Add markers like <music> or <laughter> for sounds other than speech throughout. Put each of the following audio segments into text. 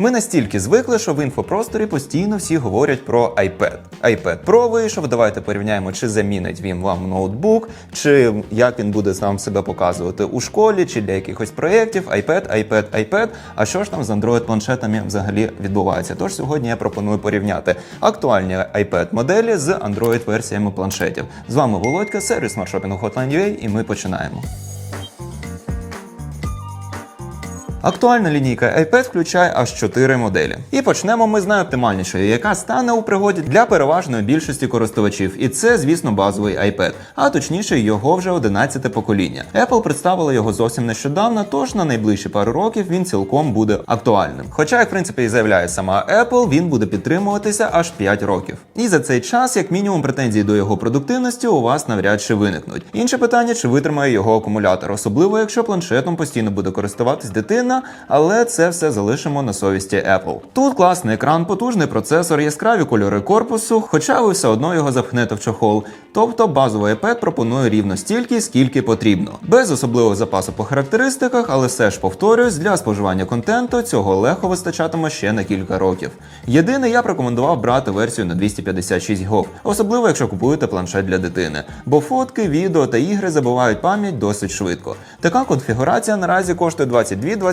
Ми настільки звикли, що в інфопросторі постійно всі говорять про iPad. iPad Pro вийшов, давайте порівняємо, чи замінить він вам ноутбук, чи як він буде сам себе показувати у школі, чи для якихось проєктів. iPad, iPad, iPad. А що ж там з Android планшетами взагалі відбувається? Тож сьогодні я пропоную порівняти актуальні iPad моделі з Android версіями планшетів. З вами Володька, сервіс маршопінгу Hotline.ua, і ми починаємо. Актуальна лінійка iPad включає аж 4 моделі. І почнемо ми з найоптимальнішої, яка стане у пригоді для переважної більшості користувачів. І це, звісно, базовий iPad, а точніше його вже 11 покоління. Apple представила його зовсім нещодавно, тож на найближчі пару років він цілком буде актуальним. Хоча, як в принципі, і заявляє сама Apple, він буде підтримуватися аж 5 років. І за цей час, як мінімум, претензії до його продуктивності у вас навряд чи виникнуть. Інше питання, чи витримає його акумулятор, особливо якщо планшетом постійно буде користуватись дитина, але це все залишимо на совісті Apple. Тут класний екран, потужний процесор, яскраві кольори корпусу, хоча ви все одно його запхнете в чохол. Тобто базовий iPad пропонує рівно стільки, скільки потрібно, без особливого запасу по характеристиках, але все ж повторюсь, для споживання контенту цього легко вистачатиме ще на кілька років. Єдине, я б рекомендував брати версію на 256 ГБ, особливо якщо купуєте планшет для дитини, бо фотки, відео та ігри забувають пам'ять досить швидко. Така конфігурація наразі коштує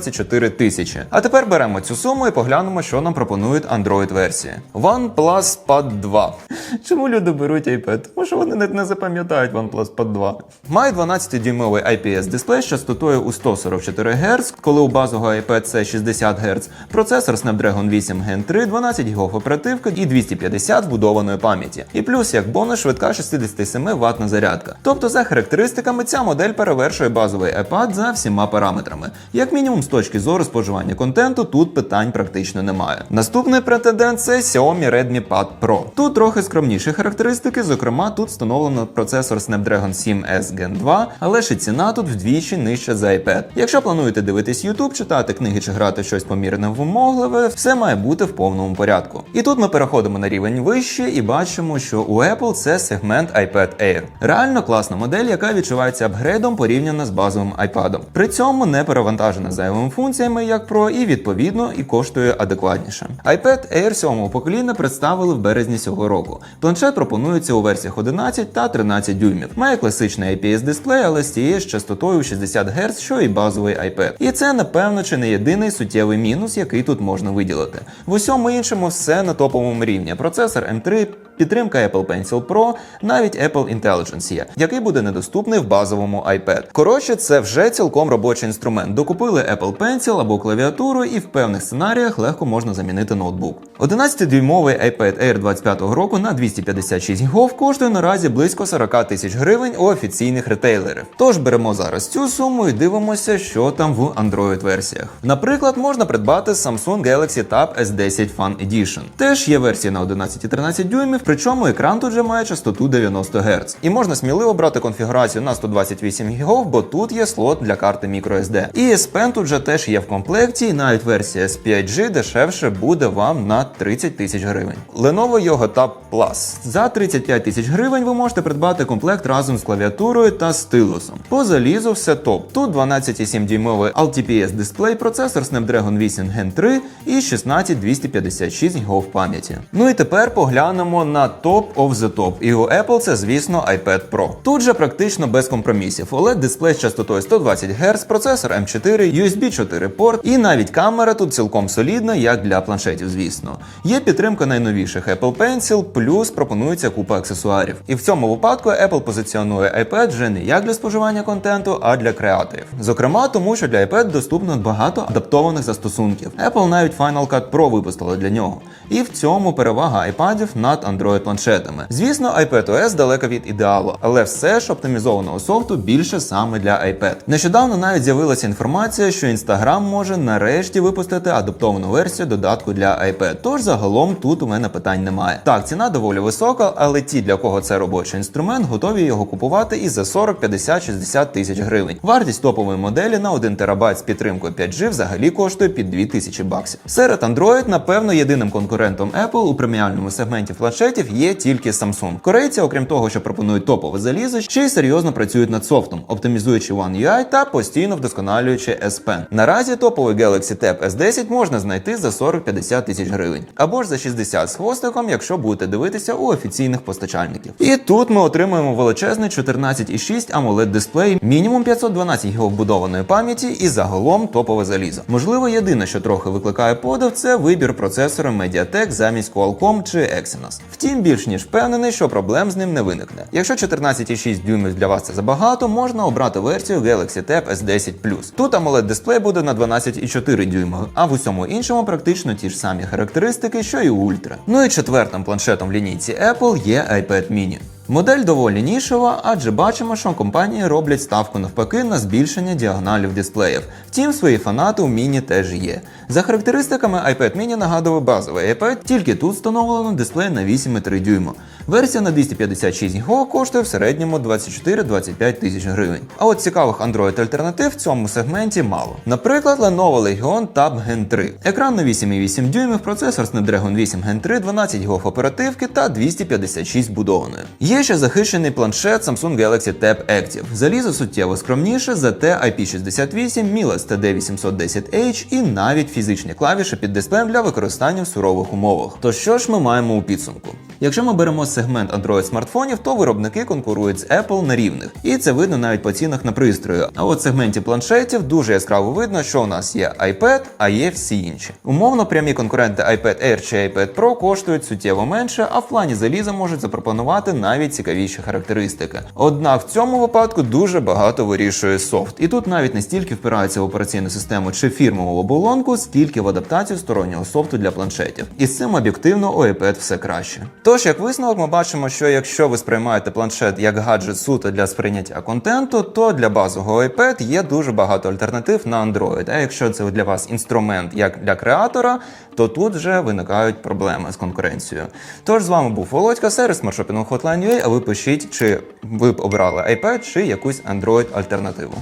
22-24 тисячі. А тепер беремо цю суму і поглянемо, що нам пропонують Android версії. OnePlus Pad 2. <laughs> Чому люди беруть iPad? Тому що вони не, запам'ятають OnePlus Pad 2. Має 12-дюймовий IPS дисплей з частотою у 144 Гц, коли у базового iPad це 60 Гц, процесор Snapdragon 8 Gen 3, 12 ГБ оперативки і 250 вбудованої пам'яті. І плюс як бонус швидка 67 ватна зарядка. Тобто, за характеристиками, ця модель перевершує базовий iPad за всіма параметрами. Як мінімум, з точки зору споживання контенту, тут питань практично немає. Наступний претендент це Xiaomi Redmi Pad Pro. Тут трохи скромніші характеристики, зокрема, тут встановлено процесор Snapdragon 7S Gen 2, але ж ціна тут вдвічі нижча за iPad. Якщо плануєте дивитись YouTube, читати книги чи грати щось помірне вимогливе, все має бути в повному порядку. І тут ми переходимо на рівень вище і бачимо, що у Apple це сегмент iPad Air. Реально класна модель, яка відчувається апгрейдом порівняно з базовим iPad. При цьому не перевантажена зайвими функціями, як Pro, і відповідно і коштує адекватніше. iPad Air 7 покоління представили в березні цього року. Планшет пропонується у версіях 11 та 13 дюймів. Має класичний IPS дисплей, але з тією ж частотою 60 Гц, що і базовий iPad. І це, напевно, чи не єдиний суттєвий мінус, який тут можна виділити. В усьому іншому все на топовому рівні. Процесор M3, підтримка Apple Pencil Pro, навіть Apple Intelligence є, який буде недоступний в базовому iPad. Коротше, це вже цілком робочий інструмент. Докупили Apple Pencil або клавіатуру, і в певних сценаріях легко можна замінити ноутбук. 11-дюймовий iPad Air 25-го року на 256 ГБ коштує наразі близько 40 тисяч гривень у офіційних ретейлерів. Тож беремо зараз цю суму і дивимося, що там в Android версіях. Наприклад, можна придбати Samsung Galaxy Tab S10 Fan Edition. Теж є версія на 11 і 13 дюймів, причому екран тут вже має частоту 90 Гц. І можна сміливо брати конфігурацію на 128 ГБ, бо тут є слот для карти microSD. І S Pen тут вже теж є в комплекті, і навіть версія з 5G дешевше буде вам на 30 тисяч гривень. Lenovo Yoga Tab Plus. За 35 тисяч гривень ви можете придбати комплект разом з клавіатурою та стилусом. По залізу все топ. Тут 12,7 дюймовий LTPS дисплей, процесор Snapdragon 8 Gen 3 і 16256 ГБ пам'яті. Ну і тепер поглянемо на топ of the top. І у Apple це, звісно, iPad Pro. Тут же практично без компромісів. OLED дисплей з частотою 120 Гц, процесор M4, USB 4 порт, і навіть камера тут цілком солідна, як для планшетів, звісно. Є підтримка найновіших Apple Pencil, плюс пропонується купа аксесуарів. І в цьому випадку Apple позиціонує iPad вже не як для споживання контенту, а для креаторів. Зокрема, тому що для iPad доступно багато адаптованих застосунків. Apple навіть Final Cut Pro випустила для нього. І в цьому перевага iPadів над Android планшетами. Звісно, iPadOS далека від ідеалу, але все ж оптимізованого софту більше саме для iPad. Нещодавно навіть з'явилася інформація, що Instagram може нарешті випустити адаптовану версію додатку для iPad. Тож загалом тут у мене питань немає. Так, ціна доволі висока, але ті, для кого це робочий інструмент, готові його купувати і за 40, 50, 60 тисяч гривень. Вартість топової моделі на 1 терабайт з підтримкою 5G взагалі коштує під 2000 баксів. Серед Android, напевно, єдиним конкурентом Apple у преміальному сегменті планшетів планшетів є тільки Samsung. Корейці, окрім того, що пропонують топове залізо, ще й серйозно працюють над софтом, оптимізуючи One UI та постійно вдосконалюючи S Pen. Наразі топовий Galaxy Tab S10 можна знайти за 40-50 тисяч гривень, або ж за 60 з хвостиком, якщо будете дивитися у офіційних постачальників. І тут ми отримуємо величезний 14,6 AMOLED дисплей, мінімум 512 ГБ вбудованої пам'яті і загалом топове залізо. Можливо, єдине, що трохи викликає подив, це вибір процесора Mediatek замість Qualcomm чи Exynos. Втім, більш ніж впевнений, що проблем з ним не виникне. Якщо 14,6 дюймів для вас це забагато, можна обрати версію Galaxy Tab S10 Тут AMOLED дисплей буде на 12,4 дюйма, а в усьому іншому практично ті ж самі характеристики, що і Ultra. Ну і четвертим планшетом в лінійці Apple є iPad mini. Модель доволі нішова, адже бачимо, що компанії роблять ставку навпаки на збільшення діагоналів дисплеїв. Втім, свої фанати у міні теж є. За характеристиками iPad mini нагадує базовий iPad, тільки тут встановлено дисплей на 8,3 дюйма. Версія на 256 ГБ коштує в середньому 24-25 тисяч гривень. А от цікавих Android альтернатив в цьому сегменті мало. Наприклад, Lenovo Legion Tab Gen 3. Екран на 8,8 дюймів, процесор Snapdragon 8 Gen 3, 12 ГБ оперативки та 256 будованої. Є ще захищений планшет Samsung Galaxy Tab Active. Залізо суттєво скромніше, зате IP68, Miles TD810H і навіть фізичні клавіші під дисплеєм для використання в сурових умовах. То що ж ми маємо у підсумку? Якщо ми беремо сегмент Android смартфонів, то виробники конкурують з Apple на рівних, і це видно навіть по цінах на пристрої. А от в сегменті планшетів дуже яскраво видно, що у нас є iPad, а є всі інші. Умовно, прямі конкуренти iPad Air чи iPad Pro коштують суттєво менше, а в плані заліза можуть запропонувати навіть цікавіші характеристики. Однак в цьому випадку дуже багато вирішує софт, і тут навіть не стільки впирається в операційну систему чи фірмову оболонку, скільки в адаптацію стороннього софту для планшетів. І з цим об'єктивно у iPad все краще. Тож, як висновок, ми бачимо, що якщо ви сприймаєте планшет як гаджет суто для сприйняття контенту, то для базового iPad є дуже багато альтернатив на Android. А якщо це для вас інструмент як для креатора, то тут вже виникають проблеми з конкуренцією. Тож з вами був Володька, сервіс Hotline.ua, а ви пишіть, чи ви б обрали iPad чи якусь Android альтернативу.